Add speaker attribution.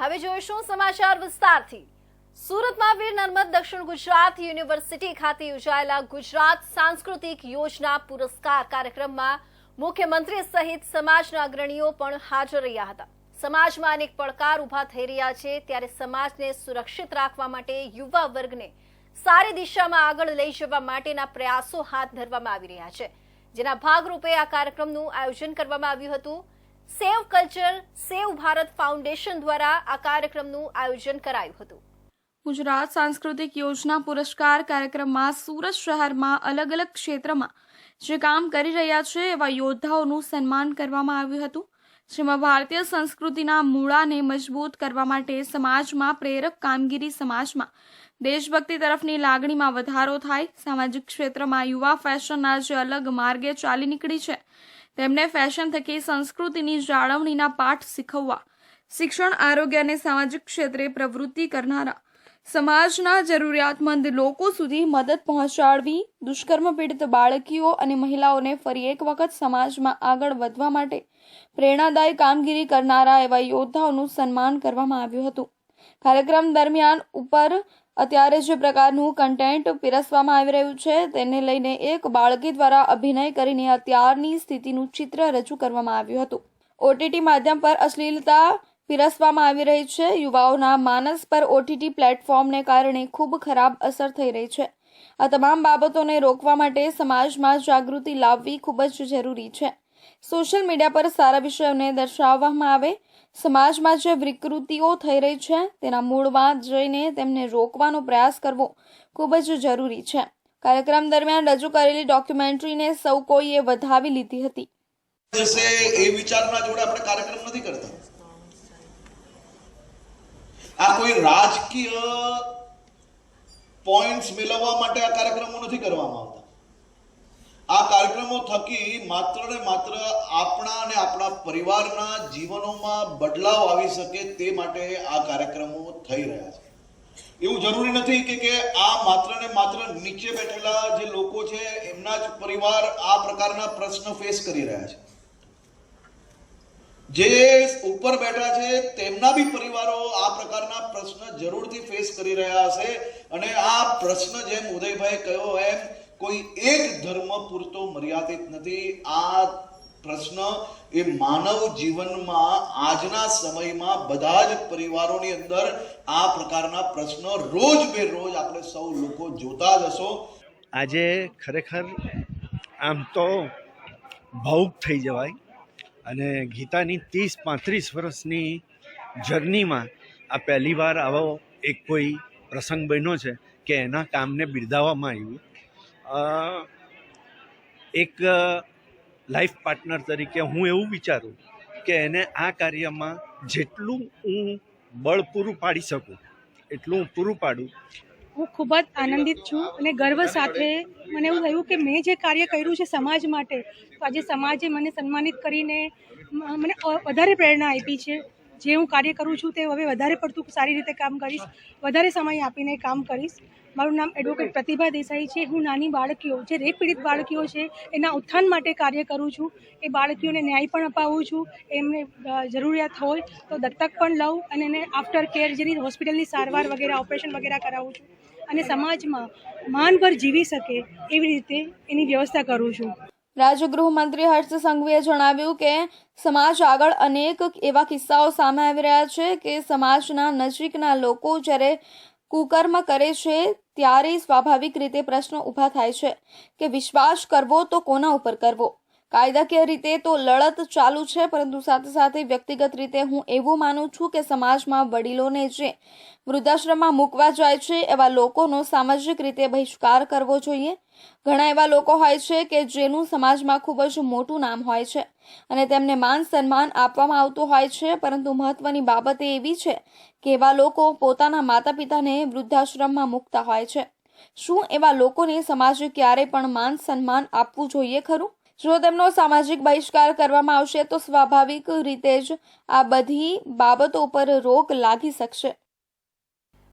Speaker 1: હવે જોઈશું સમાચાર વિસ્તારથી. સુરતમાં વીર નર્મદ દક્ષિણ ગુજરાત યુનિવર્સિટી ખાતે યોજાયેલા ગુજરાત સાંસ્કૃતિક યોજના પુરસ્કાર કાર્યક્રમમાં મુખ્યમંત્રી સહિત સમાજના અગ્રણીઓ પણ હાજર રહ્યા હતા. સમાજમાં અનેક પડકાર ઊભા થઈ રહ્યા છે, ત્યારે સમાજને સુરક્ષિત રાખવા માટે યુવા વર્ગને સારી દિશામાં આગળ લઈ જવા માટેના પ્રયાસો હાથ ધરવામાં આવી રહ્યા છે. જેના ભાગરૂપે આ કાર્યક્રમનું આયોજન કરવામાં આવ્યું હતું. Save culture, save Bharat foundation દ્વારા આ કાર્યક્રમનું આયોજન કરાયું હતું.
Speaker 2: ગુજરાત સાંસ્કૃતિક યોજના પુરસ્કાર કાર્યક્રમમાં સુરત શહેરમાં અલગ અલગ ક્ષેત્રમાં જે કામ કરી રહ્યા છે એવા યોદ્ધાઓનું સન્માન કરવામાં આવ્યું હતું. જેમાં ભારતીય સંસ્કૃતિના મૂળાને મજબૂત કરવા માટે સમાજમાં પ્રેરક કામગીરી સમાજમાં દેશભક્તિ તરફની લાગણીમાં વધારો થાય. સામાજિક ક્ષેત્રમાં યુવા ફેશનના જે અલગ માર્ગે ચાલી નીકળી છે તેમને ફેશન થકી સંસ્કૃતિની જાળવણીના પાઠ શીખવવા, શિક્ષણ, આરોગ્ય અને સામાજિક ક્ષેત્રે પ્રવૃત્તિ કરનારા, સમાજના જરૂરિયાતમંદ લોકો સુધી મદદ પહોંચાડવી, દુષ્કર્મ પીડિત બાળકીઓ અને મહિલાઓને ફરી એક વખત સમાજમાં આગળ વધવા માટે પ્રેરણાદાયી કામગીરી કરનારા એવા યોદ્ધાઓનું સન્માન કરવામાં આવ્યું હતું. કાર્યક્રમ દરમિયાન ઉપર અત્યારે જે પ્રકારનું કન્ટેન્ટ પીરસવામાં આવી રહ્યું છે, તેને લઈને એક બાળકી દ્વારા અભિનય કરીને અત્યારની સ્થિતિનું ચિત્ર રજૂ કરવામાં આવ્યું હતું. ઓટીટી માધ્યમ પર અશ્લીલતા પીરસવામાં આવી રહી છે. યુવાઓના માનસ પર ઓટીટી પ્લેટફોર્મને કારણે ખૂબ ખરાબ અસર થઈ રહી છે. આ તમામ બાબતોને રોકવા માટે સમાજમાં જાગૃતિ લાવવી ખૂબ જ જરૂરી છે. સોશિયલ મીડિયા પર સારા વિષયોને દર્શાવવામાં આવે સમાજમાં જે વિકૃતિઓ થઈ રહી છે, તેના મૂળમાં જઈને તેમને રોકવાનો પ્રયાસ કરવો ખૂબ જ જરૂરી છે. કાર્યક્રમ દરમિયાન રજૂ કરેલી ડોક્યુમેન્ટરીને સૌ કોઈએ વધાવી લીધી હતી.
Speaker 3: એ વિચારના જોડે આપણે કાર્યક્રમ નથી કરતા. આ કોઈ રાજકીય પોઈન્ટ્સ મેળવવા માટે આ કાર્યક્રમો નથી કરવામાં આવતા. આ કાર્યક્રમો થકી માત્ર ને માત્ર આપણા અને આપણા પરિવારના જીવનોમાં બદલાવ આવી શકે તે માટે આ કાર્યક્રમો થઈ રહ્યા છે. એવું જરૂરી નથી કે કે આ માત્ર ને માત્ર નીચે બેઠેલા જે લોકો છે, એમના જ પરિવાર આ પ્રકારના પ્રશ્ન ફેસ કરી રહ્યા છે. જે ઉપર બેઠા છે, તેમના બી પરિવારો આ પ્રકારના પ્રશ્ન જરૂરથી ફેસ કરી રહ્યા હશે અને આ પ્રશ્ન જેમ ઉદયભાઈ કહ્યો એમ કોઈ એક ધર્મ પૂરતો મર્યાદિત નથી. આ પ્રશ્ન એ માનવ જીવનમાં આજના સમયમાં બધા જ પરિવારોની અંદર આ પ્રકારના પ્રશ્નો રોજ બે રોજ આપણે સૌ લોકો જોતા જ હશો.
Speaker 4: આજે ખરેખર આમ તો ભાવુક થઈ જવાય અને ગીતાની ત્રીસ પાંત્રીસ વર્ષની જર્નીમાં આ પહેલીવાર આવો એક કોઈ પ્રસંગ બન્યો છે કે એના કામને બિરદાવવામાં આવ્યું. એક લાઈફ પાર્ટનર તરીકે હું એવું વિચારું કે એને આ કાર્યમાં જેટલું હું બળ પૂરું પાડી શકું, એટલું હું પૂરું પાડું.
Speaker 5: હું ખૂબ જ આનંદિત છું અને ગર્વ સાથે મને એવું થયું કે મેં જે કાર્ય કર્યું છે સમાજ માટે, તો આજે સમાજે મને સન્માનિત કરીને મને વધારે પ્રેરણા આપી છે. જે હું કાર્ય કરું છું તે હવે વધારે પડતું સારી રીતે કામ કરીશ, વધારે સમય આપીને કામ કરીશ. મારું નામ એડવોકેટ પ્રતિભા દેસાઈ છે. હું નાની બાળકીઓ જે રેપ પીડિત બાળકીઓ છે, એના ઉત્થાન માટે કાર્ય કરું છું. એ બાળકીઓને ન્યાય પણ અપાવું છું. એમને જરૂરિયાત હોય તો દત્તક પણ લઉં અને એને આફ્ટર કેર જેની હોસ્પિટલની સારવાર વગેરે ઓપરેશન વગેરે કરાવું છું. અને સમાજમાં માનભર જીવી શકે એવી રીતે એની વ્યવસ્થા કરું છું.
Speaker 2: રાજ્ય ગૃહમંત્રી હર્ષ સંઘવીએ જણાવ્યું કે, સમાજ આગળ અનેક એવા કિસ્સાઓ સામે આવી રહ્યા છે કે સમાજના નજીકના લોકો જ્યારે કુકર્મ કરે છે, ત્યારે સ્વાભાવિક રીતે પ્રશ્નો ઊભા થાય છે કે વિશ્વાસ કરવો તો કોના ઉપર કરવો? કાયદાકીય રીતે તો લડત ચાલુ છે, પરંતુ સાથે સાથે વ્યક્તિગત રીતે હું એવું માનું છું કે સમાજમાં વડીલોને જે વૃદ્ધાશ્રમમાં મૂકવા જાય છે, એવા લોકોનો સામાજિક રીતે બહિષ્કાર કરવો જોઈએ. ઘણા એવા લોકો હોય છે કે જેનું સમાજમાં ખૂબ જ મોટું નામ હોય છે અને તેમને માન સન્માન આપવામાં આવતું હોય છે, પરંતુ મહત્વની બાબત એવી છે કે એવા લોકો પોતાના માતા પિતાને વૃદ્ધાશ્રમમાં મૂકતા હોય છે. શું એવા લોકોને સમાજે ક્યારે પણ માન સન્માન આપવું જોઈએ ખરું? જો તેમનો સામાજિક બહિષ્કાર કરવામાં આવશે, તો સ્વાભાવિક રીતે જ આ બધી બાબતો પર રોક લાગી શકશે.